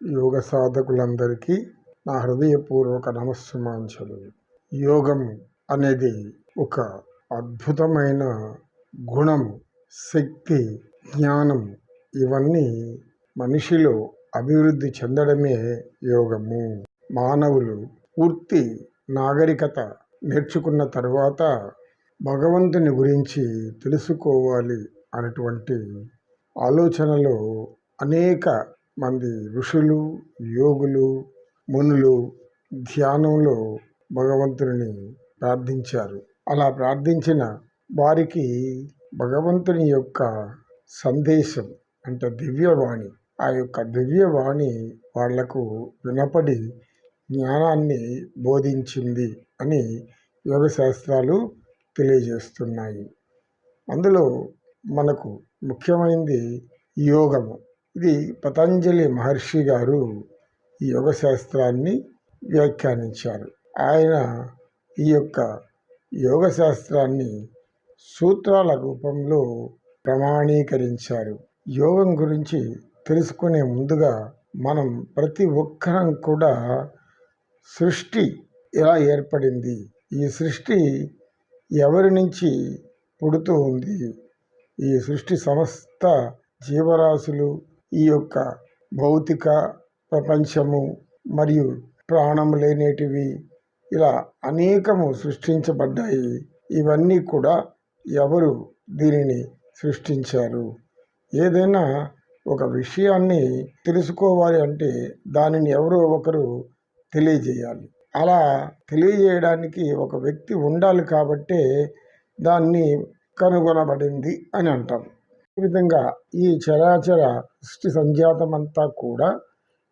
యోగ సాధకులందరికీ నా హృదయపూర్వక నమస్సుమాంచలు యోగం అనేది ఒక అద్భుతమైన గుణం శక్తి జ్ఞానం. ఇవన్నీ మనిషిలో అభివృద్ధి చెందడమే యోగము. మానవులు పూర్తి నాగరికత నేర్చుకున్న తర్వాత భగవంతుని గురించి తెలుసుకోవాలి అనేటువంటి ఆలోచనలో అనేక మంది ఋషులు యోగులు మునులు ధ్యానంలో భగవంతుని ప్రార్థించారు. అలా ప్రార్థించిన వారికి భగవంతుని యొక్క సందేశం అంటే దివ్యవాణి ఆ యొక్క దివ్యవాణి వాళ్ళకు వినపడి జ్ఞానాన్ని బోధించింది అని యోగ శాస్త్రాలు తెలియజేస్తున్నాయి. అందులో మనకు ముఖ్యమైనది యోగము. ఇది పతంజలి మహర్షి గారు ఈ యోగ శాస్త్రాన్ని వ్యాఖ్యానించారు. ఆయన ఈ యొక్క యోగ శాస్త్రాన్ని సూత్రాల రూపంలో ప్రమాణీకరించారు. యోగం గురించి తెలుసుకునే ముందుగా మనం ప్రతి ఒక్కరం కూడా సృష్టి ఎలా ఏర్పడింది? ఈ సృష్టి ఎవరి నుంచి పుడుతూ ఉంది? ఈ సృష్టి సమస్త జీవరాశులు ఈ యొక్క భౌతిక ప్రపంచము మరియు ప్రాణం లేనేటివి ఇలా అనేకము సృష్టించబడ్డాయి. ఇవన్నీ కూడా ఎవరు దీనిని సృష్టించారు? ఏదైనా ఒక విషయాన్ని తెలుసుకోవాలి అంటే దానిని ఎవరో ఒకరు తెలియజేయాలి. అలా తెలియజేయడానికి ఒక వ్యక్తి ఉండాలి కాబట్టే దాన్ని కనుగొనబడింది అని అంటాం. విధంగా ఈ చరాచర సృష్టి సంజాతమంతా కూడా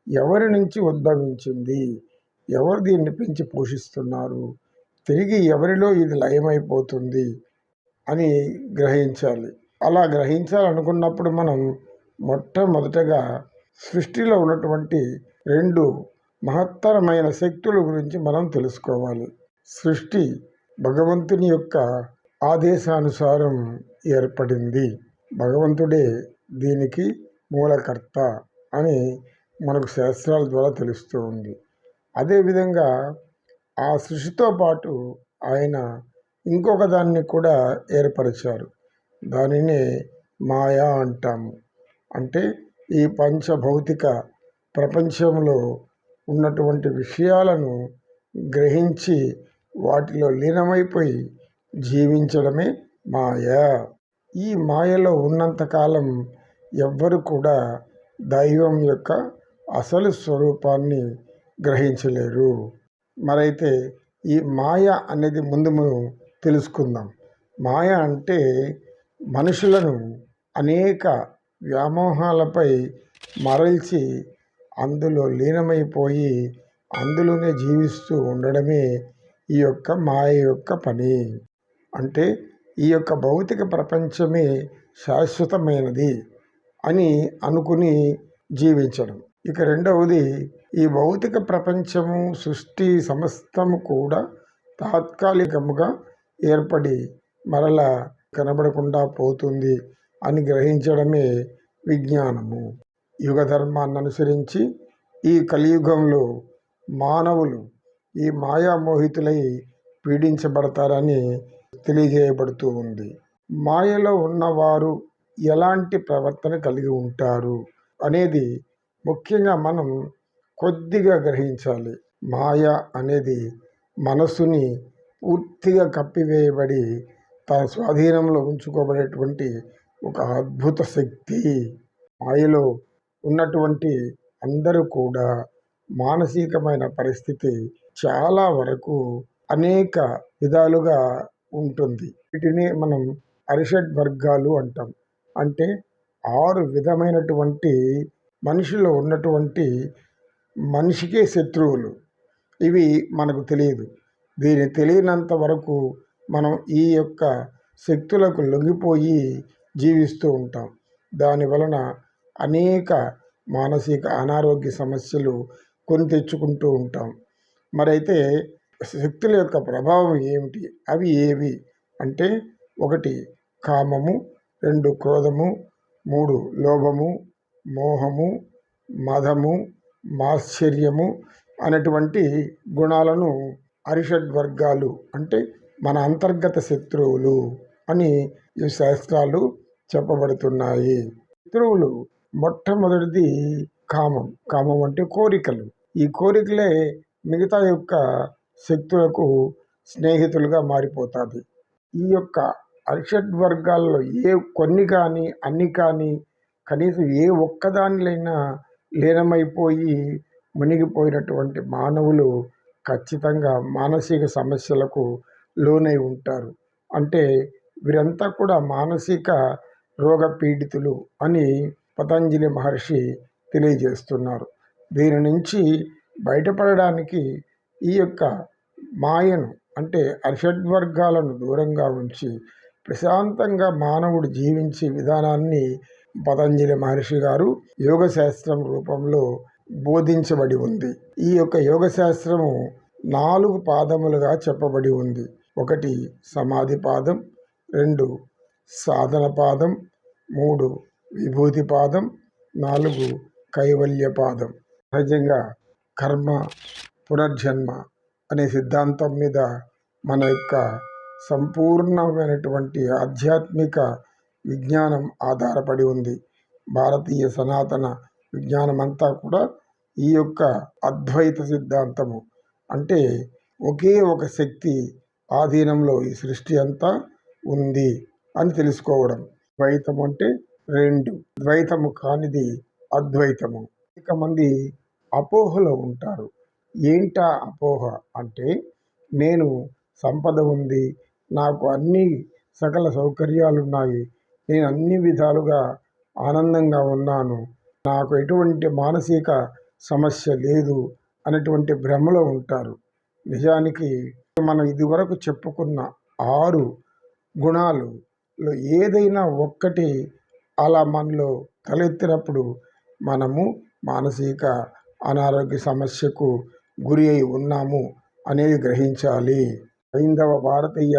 ఎవరి నుంచి ఉద్భవించింది? ఎవరు దీన్ని పెంచి పోషిస్తున్నారు? తిరిగి ఎవరిలో ఇది లయమైపోతుంది అని గ్రహించాలి. అలా గ్రహించాలనుకున్నప్పుడు మనం మొట్టమొదటగా సృష్టిలో ఉన్నటువంటి రెండు మహత్తరమైన శక్తుల గురించి మనం తెలుసుకోవాలి. సృష్టి భగవంతుని యొక్క ఆదేశానుసారం ఏర్పడింది. భగవంతుడే దీనికి మూలకర్త అని మనకు శాస్త్రాల ద్వారా తెలుస్తూ ఉంది. అదేవిధంగా ఆ సృష్టితో పాటు ఆయన ఇంకొక దాన్ని కూడా ఏర్పరిచారు. దానినే మాయా అంటాము. అంటే ఈ పంచభౌతిక ప్రపంచంలో ఉన్నటువంటి విషయాలను గ్రహించి వాటిలో లీనమైపోయి జీవించడమే మాయ. ఈ మాయలో ఉన్నంతకాలం ఎవ్వరు కూడా దైవం యొక్క అసలు స్వరూపాన్ని గ్రహించలేరు. మరైతే ఈ మాయ అనేది ముందు మనం తెలుసుకుందాం. మాయ అంటే మనుషులను అనేక వ్యామోహాలపై మరల్చి అందులో లీనమైపోయి అందులోనే జీవిస్తూ ఉండడమే ఈ యొక్క మాయ యొక్క పని. అంటే ఈ యొక్క భౌతిక ప్రపంచమే శాశ్వతమైనది అని అనుకుని జీవించడం. ఇక రెండవది ఈ భౌతిక ప్రపంచము సృష్టి సమస్తము కూడా తాత్కాలికముగా ఏర్పడి మరలా కనబడకుండా పోతుంది అని గ్రహించడమే విజ్ఞానము. యుగ ధర్మాన్ని అనుసరించి ఈ కలియుగంలో మానవులు ఈ మాయామోహితులై పీడించబడతారని తెలియజేయబడుతూ ఉంది. మాయలో ఉన్నవారు ఎలాంటి ప్రవర్తన కలిగి ఉంటారు అనేది ముఖ్యంగా మనం కొద్దిగా గ్రహించాలి. మాయ అనేది మనసుని పూర్తిగా కప్పివేయబడి తన స్వాధీనంలో ఉంచుకోబడేటువంటి ఒక అద్భుత శక్తి. మాయలో ఉన్నటువంటి అందరూ కూడా మానసికమైన పరిస్థితి చాలా వరకు అనేక విధాలుగా ఉంటుంది. వీటిని మనం అరిషడ్ వర్గాలు అంటాం. అంటే ఆరు విధమైనటువంటి మనిషిలో ఉన్నటువంటి మనిషికే శత్రువులు. ఇవి మనకు తెలియదు. దీని తెలియనంత వరకు మనం ఈ యొక్క శక్తులకు లొంగిపోయి జీవిస్తూ ఉంటాం. దాని వలన అనేక మానసిక అనారోగ్య సమస్యలు కొని తెచ్చుకుంటూ ఉంటాం. మరైతే శక్తుల యొక్క ప్రభావం ఏమిటి? అవి ఏవి? అంటే ఒకటి కామము రెండు క్రోధము మూడు లోభము మోహము మదము మాశ్చర్యము అనేటువంటి గుణాలను అరిషడ్ వర్గాలు అంటే మన అంతర్గత శత్రువులు అని ఈ శాస్త్రాలు చెప్పబడుతున్నాయి. శత్రువులు మొట్టమొదటిది కామం. కామం అంటే కోరికలు. ఈ కోరికలే మిగతా యొక్క శక్తులకు స్నేహితులుగా మారిపోతుంది. ఈ యొక్క అరిషడ్ వర్గాల్లో ఏ కొన్ని కానీ అన్ని కానీ కనీసం ఏ ఒక్కదానిలైనా లీనమైపోయి మునిగిపోయినటువంటి మానవులు ఖచ్చితంగా మానసిక సమస్యలకు లోనై ఉంటారు. అంటే వీరంతా కూడా మానసిక రోగ పీడితులు అని పతంజలి మహర్షి తెలియజేస్తున్నారు. దీని నుంచి బయటపడడానికి ఈ యొక్క మాయను అంటే అరిషడ్వర్గాలను దూరంగా ఉంచి ప్రశాంతంగా మానవుడు జీవించే విధానాన్ని పతంజలి మహర్షి గారు యోగ శాస్త్రం రూపంలో బోధించబడి ఉంది. ఈ యొక్క యోగ శాస్త్రము నాలుగు పాదములుగా చెప్పబడి ఉంది. ఒకటి సమాధి పాదం రెండు సాధన పాదం మూడు విభూతి పాదం నాలుగు కైవల్య పాదం. సహజంగా కర్మ పునర్జన్మ అనే సిద్ధాంతం మీద మన యొక్క సంపూర్ణమైనటువంటి ఆధ్యాత్మిక విజ్ఞానం ఆధారపడి ఉంది. భారతీయ సనాతన విజ్ఞానం అంతా కూడా ఈ యొక్క అద్వైత సిద్ధాంతము. అంటే ఒకే ఒక శక్తి ఆధీనంలో ఈ సృష్టి అంతా ఉంది అని తెలుసుకోవడం. ద్వైతం అంటే రెండు. ద్వైతము కానిది అద్వైతము. ఇక మంది అపోహలో ఉంటారు. ఏంటా అపోహ అంటే నేను సంపద ఉంది నాకు అన్ని సకల సౌకర్యాలు ఉన్నాయి నేను అన్ని విధాలుగా ఆనందంగా ఉన్నాను నాకు ఎటువంటి మానసిక సమస్య లేదు అనేటువంటి భ్రమలో ఉంటారు. నిజానికి మనం ఇదివరకు చెప్పుకున్న ఆరు గుణాలు ఏదైనా ఒక్కటి అలా మనలో తలెత్తినప్పుడు మనము మానసిక అనారోగ్య సమస్యకు గురి అయి ఉన్నాము అనేది గ్రహించాలి. హైందవ భారతీయ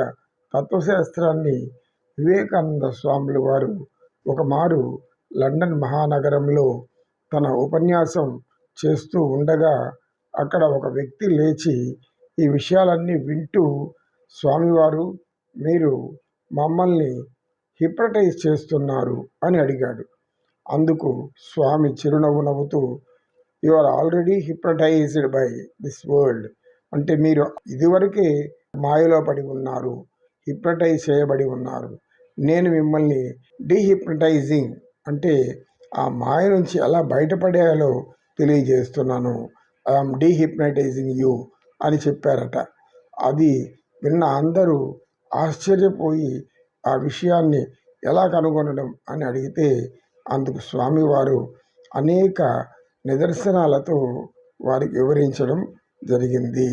తత్వశాస్త్రాన్ని వివేకానంద స్వాములు వారు ఒకమారు లండన్ మహానగరంలో తన ఉపన్యాసం చేస్తూ ఉండగా అక్కడ ఒక వ్యక్తి లేచి ఈ విషయాలన్నీ వింటూ స్వామివారు మీరు మమ్మల్ని హిప్రటైజ్ చేస్తున్నారు అని అడిగాడు. అందుకు స్వామి చిరునవ్వు నవ్వుతూ you are already hypnotised by this world అంటే మీరు ఇదివరకే మాయలో పడి ఉన్నారు హిప్రటైజ్ చేయబడి ఉన్నారు. నేను మిమ్మల్ని డీహిప్నటైజింగ్ అంటే ఆ మాయ నుంచి ఎలా బయటపడేయాలో తెలియజేస్తున్నాను. ఐఎమ్ డీహిప్నటైజింగ్ యూ అని చెప్పారట. అది విన్న అందరూ ఆశ్చర్యపోయి ఆ విషయాన్ని ఎలా కనుగొనడం అని అడిగితే అందుకు స్వామివారు అనేక నిదర్శనాలతో వారికి వివరించడం జరిగింది.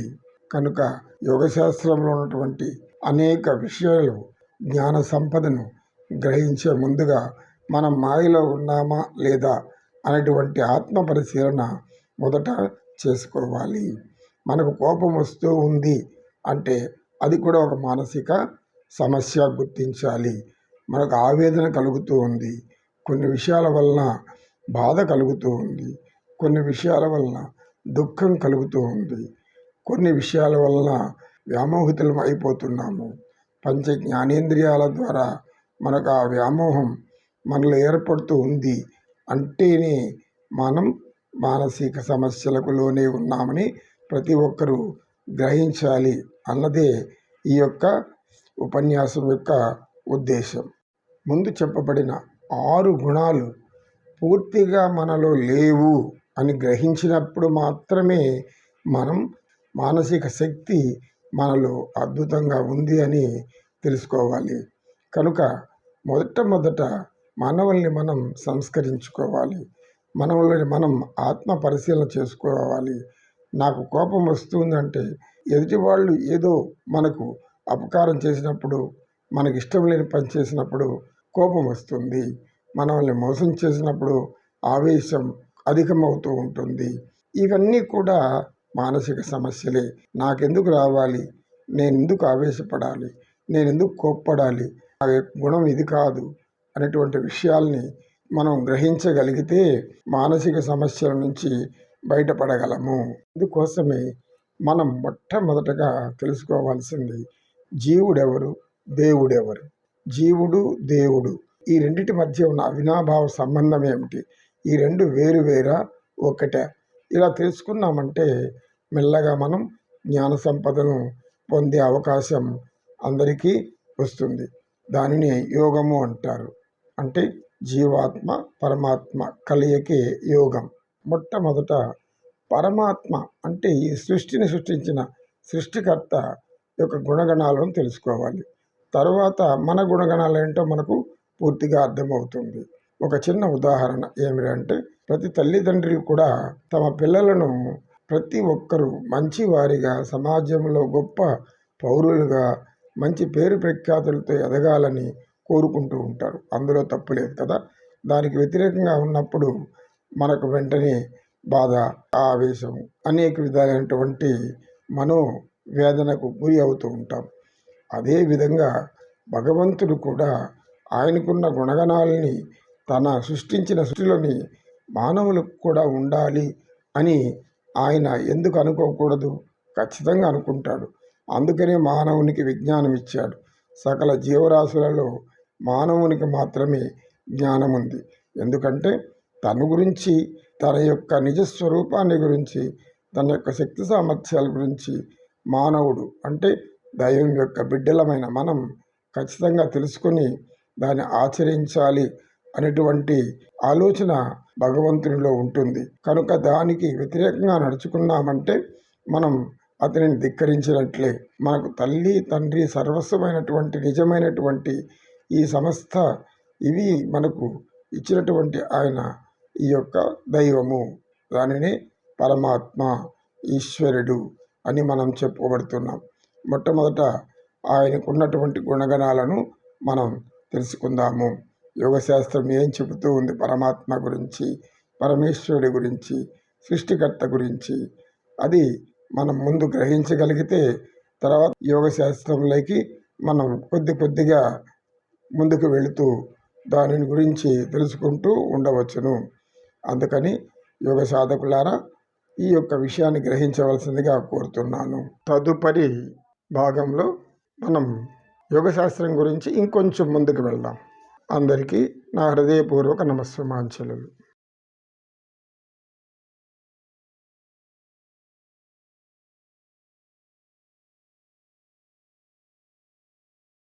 కనుక యోగశాస్త్రంలో ఉన్నటువంటి అనేక విషయాలు జ్ఞాన సంపదను గ్రహించే ముందుగా మనం మాయలో ఉన్నామా లేదా అనేటువంటి ఆత్మ పరిశీలన మొదట చేసుకోవాలి. మనకు కోపం వస్తూ ఉంది అంటే అది కూడా ఒక మానసిక సమస్య గుర్తించాలి. మనకు ఆవేదన కలుగుతూ ఉంది. కొన్ని విషయాల వలన బాధ కలుగుతూ ఉంది. కొన్ని విషయాల వలన దుఃఖం కలుగుతూ ఉంది. కొన్ని విషయాల వలన వ్యామోహితులం అయిపోతున్నాము. పంచ జ్ఞానేంద్రియాల ద్వారా మనకు ఆ వ్యామోహం మనలో ఏర్పడుతూ ఉంది అంటేనే మనం మానసిక సమస్యలకు లోనే ఉన్నామని ప్రతి ఒక్కరూ గ్రహించాలి అన్నదే ఈ యొక్క ఉపన్యాసం యొక్క ఉద్దేశం. ముందు చెప్పబడిన ఆరు గుణాలు పూర్తిగా మనలో లేవు. అని గ్రహించినప్పుడు మాత్రమే మనం మానసిక శక్తి మనలో అద్భుతంగా ఉంది అని తెలుసుకోవాలి. కనుక మొదట మొదట మనవల్ని మనం సంస్కరించుకోవాలి. మనవల్ని మనం ఆత్మ పరిశీలన చేసుకోవాలి. నాకు కోపం వస్తుందంటే ఎదుటి వాళ్ళు ఏదో మనకు అపకారం చేసినప్పుడు మనకి ఇష్టం లేని పని చేసినప్పుడు కోపం వస్తుంది. మనల్ని మోసం చేసినప్పుడు ఆవేశం అధికమవుతూ ఉంటుంది. ఇవన్నీ కూడా మానసిక సమస్యలే. నాకెందుకు రావాలి? నేను ఎందుకు ఆవేశపడాలి? నేను ఎందుకు కోప్పడాలి? ఆ గుణం ఇది కాదు అనేటువంటి విషయాల్ని మనం గ్రహించగలిగితే మానసిక సమస్యల నుంచి బయటపడగలము. ఇందుకోసమే మనం మొట్టమొదటగా తెలుసుకోవాల్సింది జీవుడెవరు? దేవుడెవరు? జీవుడు దేవుడు. ఈ రెండిటి మధ్య ఉన్న అవినాభావ సంబంధం ఏమిటి? ఈ రెండు వేరు వేరా ఒకటే. ఇలా తెలుసుకున్నామంటే మెల్లగా మనం జ్ఞాన సంపదను పొందే అవకాశం అందరికీ వస్తుంది. దానిని యోగము అంటారు. అంటే జీవాత్మ పరమాత్మ కలయికే యోగం. మొట్టమొదట పరమాత్మ అంటే ఈ సృష్టిని సృష్టించిన సృష్టికర్త యొక్క గుణగణాలను తెలుసుకోవాలి. తర్వాత మన గుణగణాలు ఏంటో మనకు పూర్తిగా అర్థమవుతుంది. ఒక చిన్న ఉదాహరణ ఏమిటంటే ప్రతి తల్లిదండ్రులు కూడా తమ పిల్లలను ప్రతి ఒక్కరూ మంచి వారిగా సమాజంలో గొప్ప పౌరులుగా మంచి పేరు ప్రఖ్యాతులతో ఎదగాలని కోరుకుంటూ ఉంటారు. అందులో తప్పు లేదు కదా? దానికి వ్యతిరేకంగా ఉన్నప్పుడు మనకు వెంటనే బాధ ఆవేశం అనేక విధాలైనటువంటి మనో వేదనకు గురి అవుతూ ఉంటాం. అదేవిధంగా భగవంతుడు కూడా ఆయనకున్న గుణగణాలని తన సృష్టించిన సృష్టిలోని మానవులకు కూడా ఉండాలి అని ఆయన ఎందుకు అనుకోకూడదు? ఖచ్చితంగా అనుకుంటాడు. అందుకనే మానవునికి విజ్ఞానం ఇచ్చాడు. సకల జీవరాశులలో మానవునికి మాత్రమే జ్ఞానం ఉంది. ఎందుకంటే తన గురించి తన యొక్క నిజస్వరూపాన్ని గురించి తన యొక్క శక్తి సామర్థ్యాల గురించి మానవుడు అంటే దైవం యొక్క బిడ్డలమైన మనం ఖచ్చితంగా తెలుసుకొని దాన్ని ఆచరించాలి అనేటువంటి ఆలోచన భగవంతునిలో ఉంటుంది. కనుక దానికి వ్యతిరేకంగా నడుచుకున్నామంటే మనం అతనిని ధిక్కరించినట్లే. మనకు తల్లి తండ్రి సర్వస్వమైనటువంటి నిజమైనటువంటి ఈ సంస్థ ఇవి మనకు ఇచ్చినటువంటి ఆయన ఈ యొక్క దైవము. దానిని పరమాత్మ ఈశ్వరుడు అని మనం చెప్పుకోబడుతున్నాం మొట్టమొదట ఆయనకున్నటువంటి గుణగణాలను మనం తెలుసుకుందాము. యోగశాస్త్రం ఏం చెబుతూ ఉంది? పరమాత్మ గురించి పరమేశ్వరుడి గురించి సృష్టికర్త గురించి. అది మనం ముందు గ్రహించగలిగితే తర్వాత యోగశాస్త్రంలోకి మనం కొద్ది కొద్దిగా ముందుకు వెళుతూ దానిని గురించి తెలుసుకుంటూ ఉండవచ్చును. అందుకని యోగ సాధకులారా ఈ యొక్క విషయాన్ని గ్రహించవలసిందిగా కోరుతున్నాను. తదుపరి భాగంలో మనం యోగశాస్త్రం గురించి ఇంకొంచెం ముందుకు వెళ్దాం. అందరికీ నా హృదయపూర్వక నమస్సుమాంచలు